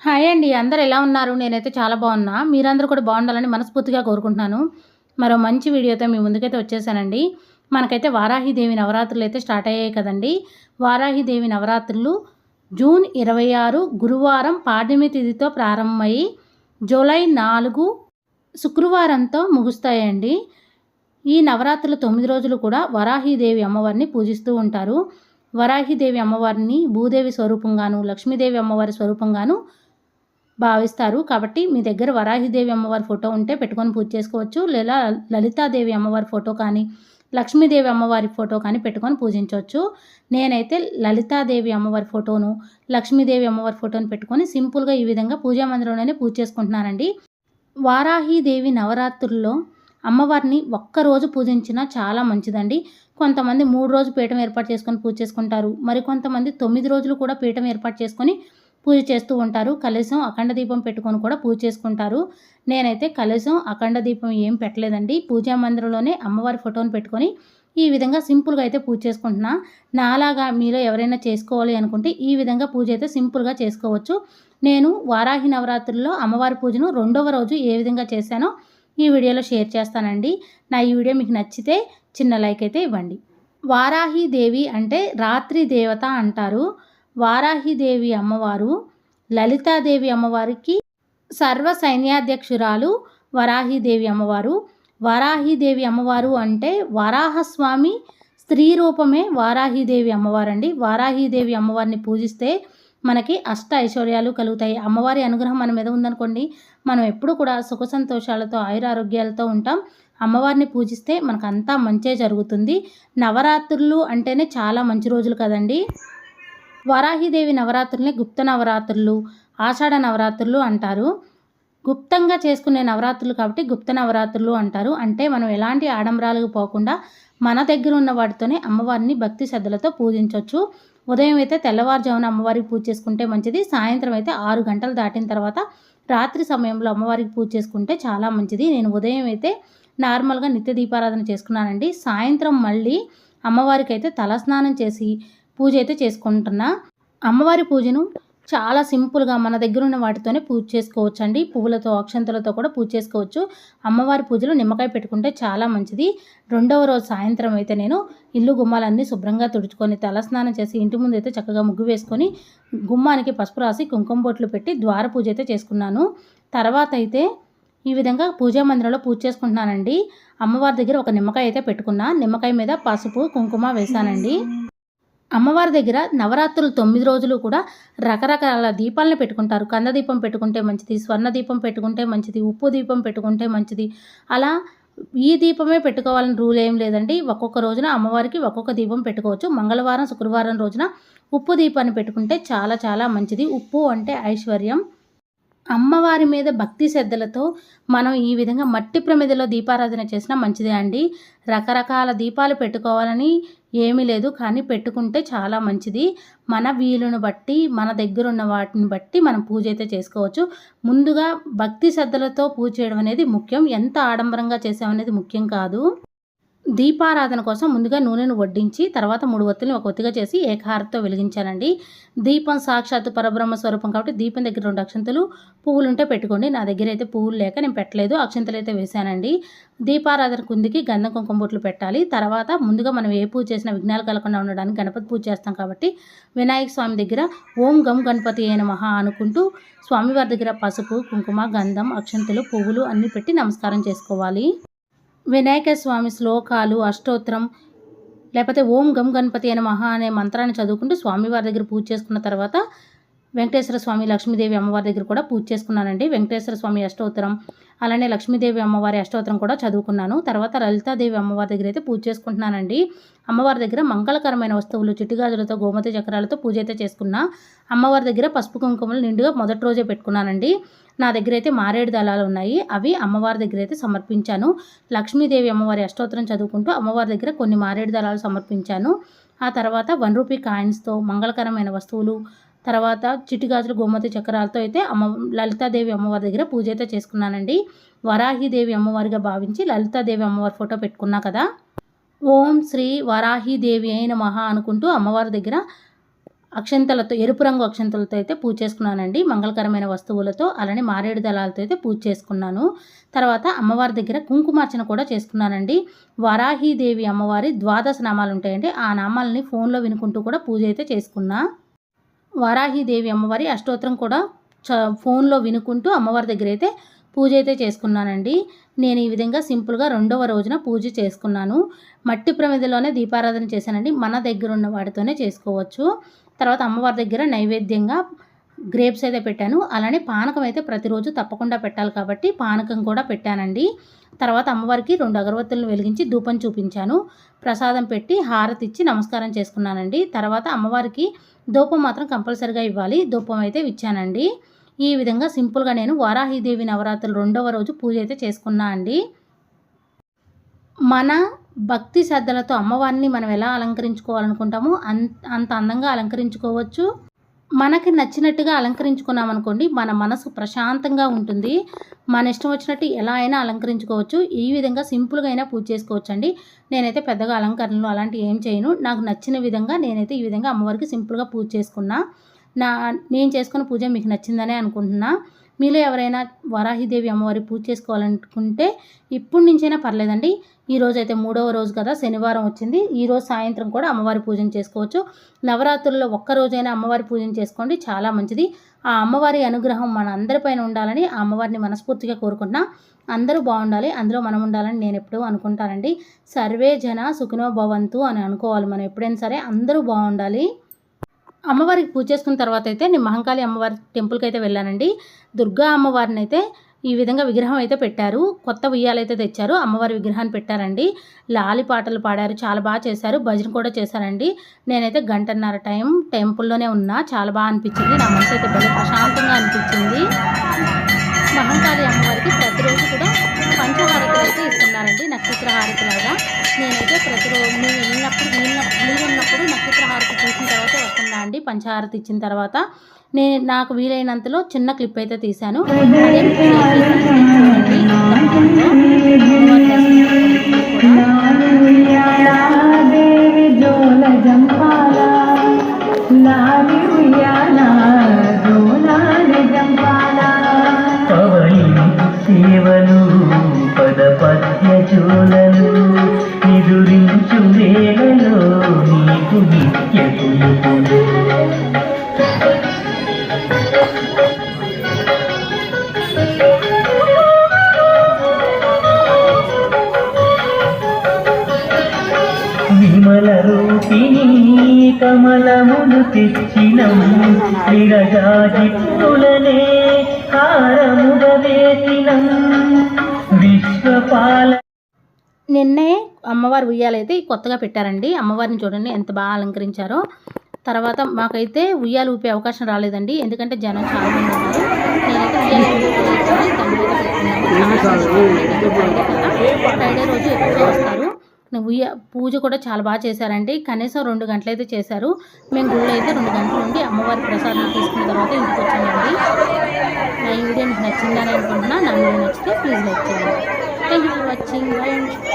Hi అండి అందరు ఎలా ఉన్నారు? నేనైతే చాలా బాగున్నా. మీరందరూ కూడా బాగుండాలని మనస్ఫూర్తిగా కోరుకుంటున్నాను. మరో మంచి వీడియోతో మీ ముందుకైతే వచ్చేసానండి. మనకైతే వారాహిదేవి నవరాత్రులు అయితే స్టార్ట్ అయ్యాయి కదండి. వారాహిదేవి నవరాత్రులు జూన్ ఇరవై ఆరు గురువారం పాడ్యమి తిథితో ప్రారంభమయ్యి జూలై నాలుగు శుక్రవారంతో ముగుస్తాయండి. ఈ నవరాత్రులు తొమ్మిది రోజులు కూడా వరాహిదేవి అమ్మవారిని పూజిస్తూ ఉంటారు. వరాహిదేవి అమ్మవారిని భూదేవి స్వరూపంగాను లక్ష్మీదేవి అమ్మవారి స్వరూపంగాను భావిస్తారు. కాబట్టి మీ దగ్గర వరాహిదేవి అమ్మవారి ఫోటో ఉంటే పెట్టుకొని పూజ చేసుకోవచ్చు. లేదా లలితాదేవి అమ్మవారి ఫోటో కానీ లక్ష్మీదేవి అమ్మవారి ఫోటో కానీ పెట్టుకొని పూజించవచ్చు. నేనైతే లలితాదేవి అమ్మవారి ఫోటోను లక్ష్మీదేవి అమ్మవారి ఫోటోను పెట్టుకొని సింపుల్గా ఈ విధంగా పూజా మందిరంలోనే పూజ చేసుకుంటున్నానండి. వారాహిదేవి నవరాత్రుల్లో అమ్మవారిని ఒక్కరోజు పూజించినా చాలా మంచిదండి. కొంతమంది మూడు రోజు పీఠం ఏర్పాటు చేసుకొని పూజ చేసుకుంటారు. మరి కొంతమంది తొమ్మిది రోజులు కూడా పీఠం ఏర్పాటు చేసుకొని పూజ చేస్తూ ఉంటారు. కలశం అఖండ దీపం పెట్టుకొని కూడా పూజ చేసుకుంటారు. నేనైతే కలశం అఖండ దీపం ఏం పెట్టలేదండి. పూజా మందిరంలోనే అమ్మవారి ఫోటోని పెట్టుకొని ఈ విధంగా సింపుల్గా అయితే పూజ చేసుకుంటున్నా. నాలాగా మీలో ఎవరైనా చేసుకోవాలి అనుకుంటే ఈ విధంగా పూజ అయితే సింపుల్గా చేసుకోవచ్చు. నేను వారాహి నవరాత్రుల్లో అమ్మవారి పూజను రెండవ రోజు ఏ విధంగా చేశానో ఈ వీడియోలో షేర్ చేస్తానండి. నా ఈ వీడియో మీకు నచ్చితే చిన్న లైక్ అయితే ఇవ్వండి. వారాహి దేవి అంటే రాత్రి దేవత అంటారు. వారాహిదేవి అమ్మవారు లలితాదేవి అమ్మవారికి సర్వ సైన్యాధ్యక్షురాలు వరాహిదేవి అమ్మవారు. వరాహిదేవి అమ్మవారు అంటే వరాహస్వామి స్త్రీ రూపమే వారాహిదేవి అమ్మవారండి. వారాహిదేవి అమ్మవారిని పూజిస్తే మనకి అష్ట ఐశ్వర్యాలు కలుగుతాయి. అమ్మవారి అనుగ్రహం మన మీద ఉందనుకోండి మనం ఎప్పుడు కూడా సుఖ సంతోషాలతో ఆయురారోగ్యాలతో ఉంటాం. అమ్మవారిని పూజిస్తే మనకంతా మంచే జరుగుతుంది. నవరాత్రులు అంటేనే చాలా మంచి రోజులు కదండి. వరాహిదేవి నవరాత్రుల్ని గుప్త నవరాత్రులు ఆషాఢ నవరాత్రులు అంటారు. గుప్తంగా చేసుకునే నవరాత్రులు కాబట్టి గుప్త నవరాత్రులు అంటారు. అంటే మనం ఎలాంటి ఆడంబరాలకు పోకుండా మన దగ్గర ఉన్న వాటితోనే అమ్మవారిని భక్తి శ్రద్ధలతో పూజించవచ్చు ఉదయం అయితే తెల్లవారుజామున అమ్మవారికి పూజ చేసుకుంటే మంచిది. సాయంత్రం అయితే ఆరు గంటలు దాటిన తర్వాత రాత్రి సమయంలో అమ్మవారికి పూజ చేసుకుంటే చాలా మంచిది. నేను ఉదయం అయితే నార్మల్గా నిత్య దీపారాధన చేసుకున్నానండి. సాయంత్రం మళ్ళీ అమ్మవారికి అయితే తలస్నానం చేసి పూజ అయితే చేసుకుంటున్నా. అమ్మవారి పూజను చాలా సింపుల్గా మన దగ్గర ఉన్న వాటితోనే పూజ చేసుకోవచ్చు అండి పువ్వులతో అక్షంతలతో కూడా పూజ చేసుకోవచ్చు. అమ్మవారి పూజలు నిమ్మకాయ పెట్టుకుంటే చాలా మంచిది. రెండవ రోజు సాయంత్రం అయితే నేను ఇల్లు గుమ్మాలన్నీ శుభ్రంగా తుడుచుకొని తలస్నానం చేసి ఇంటి ముందు అయితే చక్కగా ముగ్గు వేసుకొని గుమ్మానికి పసుపు రాసి కుంకుమ బొట్లు పెట్టి ద్వార పూజ అయితే చేసుకున్నాను. తర్వాత అయితే ఈ విధంగా పూజా మందిరంలో పూజ చేసుకుంటున్నానండి. అమ్మవారి దగ్గర ఒక నిమ్మకాయ అయితే పెట్టుకున్నా. నిమ్మకాయ మీద పసుపు కుంకుమ వేశానండి. అమ్మవారి దగ్గర నవరాత్రులు తొమ్మిది రోజులు కూడా రకరకాల దీపాలను పెట్టుకుంటారు. కంద దీపం పెట్టుకుంటే మంచిది స్వర్ణ దీపం పెట్టుకుంటే మంచిది ఉప్పు దీపం పెట్టుకుంటే మంచిది. అలా ఈ దీపమే పెట్టుకోవాలని రూల్ ఏం లేదండి. ఒక్కొక్క రోజున అమ్మవారికి ఒక్కొక్క దీపం పెట్టుకోవచ్చు. మంగళవారం శుక్రవారం రోజున ఉప్పు దీపాన్ని పెట్టుకుంటే చాలా చాలా మంచిది. ఉప్పు అంటే ఐశ్వర్యం. అమ్మవారి మీద భక్తి శ్రద్ధలతో మనం ఈ విధంగా మట్టి ప్రమిదలో దీపారాధన చేసినా మంచిదే అండి. రకరకాల దీపాలు పెట్టుకోవాలని ఏమీ లేదు కానీ పెట్టుకుంటే చాలా మంచిది. మన వీలును బట్టి మన దగ్గర ఉన్న వాటిని బట్టి మనం పూజ అయితే చేసుకోవచ్చు. ముందుగా భక్తి శ్రద్ధలతో పూజ చేయడం అనేది ముఖ్యం. ఎంత ఆడంబరంగా చేసామనేది ముఖ్యం కాదు. దీపారాధన కోసం ముందుగా నూనెను వడ్డించి తర్వాత మూడు ఒత్తుల్ని ఒక ఒత్తిగా చేసి ఏకహారతో వెలిగించానండి దీపం సాక్షాత్తు పరబ్రహ్మ స్వరూపం కాబట్టి దీపం దగ్గర రెండు అక్షంతలు పువ్వులు ఉంటే పెట్టుకోండి. నా దగ్గర అయితే పువ్వులు లేక నేను పెట్టలేదు. అక్షంతలు అయితే వేశానండి. దీపారాధన కుందికి గంధం కుంకుమ బొట్లు పెట్టాలి. తర్వాత ముందుగా మనం ఏ పూజ చేసినా విఘ్నాలు కలగకుండా ఉండడానికి గణపతి పూజ చేస్తాం కాబట్టి వినాయక స్వామి దగ్గర ఓం గం గణపతి అయిన మహా అనుకుంటూ స్వామివారి దగ్గర పసుపు కుంకుమ గంధం అక్షంతలు పువ్వులు అన్నీ పెట్టి నమస్కారం చేసుకోవాలి. వినాయక స్వామి శ్లోకాలు అష్టోత్తరం లేకపోతే ఓం గం గణపతి అనే మహా అనే మంత్రాన్ని చదువుకుంటూ స్వామివారి దగ్గర పూజ చేసుకున్న తర్వాత వెంకటేశ్వర స్వామి లక్ష్మీదేవి అమ్మవారి దగ్గర కూడా పూజ చేసుకున్నానండి. వెంకటేశ్వర స్వామి అష్టోత్తరం అలానే లక్ష్మీదేవి అమ్మవారి అష్టోత్తరం కూడా చదువుకున్నాను. తర్వాత లలితాదేవి అమ్మవారి దగ్గర అయితే పూజ చేసుకుంటున్నానండి. అమ్మవారి దగ్గర మంగళకరమైన వస్తువులు చిట్టుగాజులతో గోమతి చక్రాలతో పూజ అయితే చేసుకున్నా. అమ్మవారి దగ్గర పసుపు కుంకుమలు నిండుగా మొదటి రోజే పెట్టుకున్నానండి. నా దగ్గర అయితే మారేడు దళాలు ఉన్నాయి. అవి అమ్మవారి దగ్గర అయితే సమర్పించాను. లక్ష్మీదేవి అమ్మవారి అష్టోత్తరం చదువుకుంటూ అమ్మవారి దగ్గర కొన్ని మారేడు దళాలు సమర్పించాను. ఆ తర్వాత వన్ రూపీ కాయిన్స్తో మంగళకరమైన వస్తువులు తర్వాత చిటిగాజులు గోమతి చక్రాలతో అయితే అమ్మ లలితాదేవి అమ్మవారి దగ్గర పూజ అయితే చేసుకున్నానండి. వరాహిదేవి అమ్మవారిగా భావించి లలితాదేవి అమ్మవారి ఫోటో పెట్టుకున్నా కదా. ఓం శ్రీ వరాహిదేవి అయిన మహా అనుకుంటూ అమ్మవారి దగ్గర అక్షంతలతో ఎరుపు రంగు అక్షంతలతో అయితే పూజ చేసుకున్నానండి. మంగళకరమైన వస్తువులతో అలానే మారేడు దళాలతో అయితే పూజ చేసుకున్నాను. తర్వాత అమ్మవారి దగ్గర కుంకుమార్చన కూడా చేసుకున్నానండి. వరాహీదేవి అమ్మవారి ద్వాదశ నామాలు ఉంటాయండి. ఆ నామాలని ఫోన్లో వినుకుంటూ కూడా పూజ అయితే చేసుకున్నా. వరాహీదేవి అమ్మవారి అష్టోత్తరం కూడా చ ఫోన్లో వినుకుంటూ అమ్మవారి దగ్గర అయితే పూజ అయితే చేసుకున్నానండి. నేను ఈ విధంగా సింపుల్గా రెండవ రోజున పూజ చేసుకున్నాను. మట్టి ప్రమిదలోనే దీపారాధన చేశానండి. మన దగ్గర ఉన్న వాటితోనే చేసుకోవచ్చు. తర్వాత అమ్మవారి దగ్గర నైవేద్యంగా గ్రేప్స్ అయితే పెట్టాను. అలానే పానకం అయితే ప్రతిరోజు తప్పకుండా పెట్టాలి కాబట్టి పానకం కూడా పెట్టానండి. తర్వాత అమ్మవారికి రెండు అగరవత్తులను వెలిగించి ధూపం చూపించాను. ప్రసాదం పెట్టి హారతి ఇచ్చి నమస్కారం చేసుకున్నానండి. తర్వాత అమ్మవారికి ధూపం మాత్రం కంపల్సరిగా ఇవ్వాలి. ధూపం అయితే ఇచ్చానండి. ఈ విధంగా సింపుల్గా నేను వారాహిదేవి నవరాత్రులు రెండవ రోజు పూజ అయితే చేసుకున్నా అండి. మన భక్తి శ్రద్ధలతో అమ్మవారిని మనం ఎలా అలంకరించుకోవాలనుకుంటామో అంత అంత అందంగా అలంకరించుకోవచ్చు. మనకి నచ్చినట్టుగా అలంకరించుకున్నాం అనుకోండి మన మనసు ప్రశాంతంగా ఉంటుంది. మన ఇష్టం వచ్చినట్టు ఎలా అయినా అలంకరించుకోవచ్చు. ఈ విధంగా సింపుల్గా అయినా పూజ చేసుకోవచ్చు అండి నేనైతే పెద్దగా అలంకరణలు అలాంటివి ఏం చేయను. నాకు నచ్చిన విధంగా నేనైతే ఈ విధంగా అమ్మవారికి సింపుల్గా పూజ చేసుకున్నా. నా నేను చేసుకున్న పూజ మీకు నచ్చిందనే అనుకుంటున్నా. మీలో ఎవరైనా వరాహిదేవి అమ్మవారి పూజ చేసుకోవాలనుకుంటే ఇప్పటి నుంచైనా పర్లేదండి. ఈ అయితే మూడవ రోజు కదా శనివారం వచ్చింది. ఈ రోజు సాయంత్రం కూడా అమ్మవారి పూజన చేసుకోవచ్చు. నవరాత్రుల్లో ఒక్కరోజైనా అమ్మవారి పూజన చేసుకోండి చాలా మంచిది. ఆ అమ్మవారి అనుగ్రహం మన అందరిపైన ఉండాలని ఆ అమ్మవారిని మనస్ఫూర్తిగా కోరుకుంటున్నా. అందరూ బాగుండాలి అందులో మనం ఉండాలని నేను ఎప్పుడూ అనుకుంటానండి. సర్వే జన సుఖినో భవంతు అని అనుకోవాలి మనం ఎప్పుడైనా సరే అందరూ బాగుండాలి. అమ్మవారికి పూజ చేసుకున్న తర్వాత అయితే నేను మహంకాళి అమ్మవారి టెంపుల్కి అయితే వెళ్ళానండి. దుర్గా అమ్మవారిని అయితే ఈ విధంగా విగ్రహం అయితే పెట్టారు. కొత్త ఉయ్యాలైతే తెచ్చారు. అమ్మవారి విగ్రహాన్ని పెట్టారండి. లాలి పాటలు పాడారు. చాలా బాగా చేశారు. భజన కూడా చేశారండి. నేనైతే గంటన్నర టైం టెంపుల్లోనే ఉన్నా. చాలా బాగా అనిపించింది. నా మనసు అయితే భలే ప్రశాంతంగా అనిపించింది. మహంకాళి అమ్మవారికి ప్రతిరోజు కూడా పంచహారతులు అయితే ఇస్తున్నారండి. నక్షత్ర హారతులాగా నేనైతే ప్రతిరోజు నేను వెళ్ళినప్పుడు వీళ్ళ వీలున్నప్పుడు నక్షత్ర హారతి చూసిన తర్వాత అండి. పంచహారతి ఇచ్చిన తర్వాత నేను నాకు వీలైనంతలో చిన్న క్లిప్ అయితే తీశాను. అదే షేర్ చేశానండి. చూడండి కమలములు తెచ్చినము తెచ్చినం విరజాజిత్తులనే హారముగ వేసినం. విశ్వపాల నిన్నే అమ్మవారి ఉయ్యాలైతే కొత్తగా పెట్టారండి. అమ్మవారిని చూడండి ఎంత బాగా అలంకరించారో. తర్వాత మాకైతే ఉయ్యాలు ఊపే అవకాశం రాలేదండి. ఎందుకంటే జనం చాలా మంది ఉన్నారు. నేనైతే ఉయ్యాలు ఫ్రైడే రోజు ఎక్కువగా వస్తారు. ఉయ్య పూజ కూడా చాలా బాగా చేశారండి. కనీసం రెండు గంటలు అయితే చేశారు. మేము గుళ్ళు అయితే రెండు గంటలు ఉండి అమ్మవారి ప్రసాదం తీసుకున్న తర్వాత ఇంటికి వచ్చామండి. నా ఈ వీడియో మీకు నచ్చిందని అనుకుంటున్నా. నా వీడియో నచ్చితే ప్లీజ్ లైక్ చేయండి. Thank you for watching.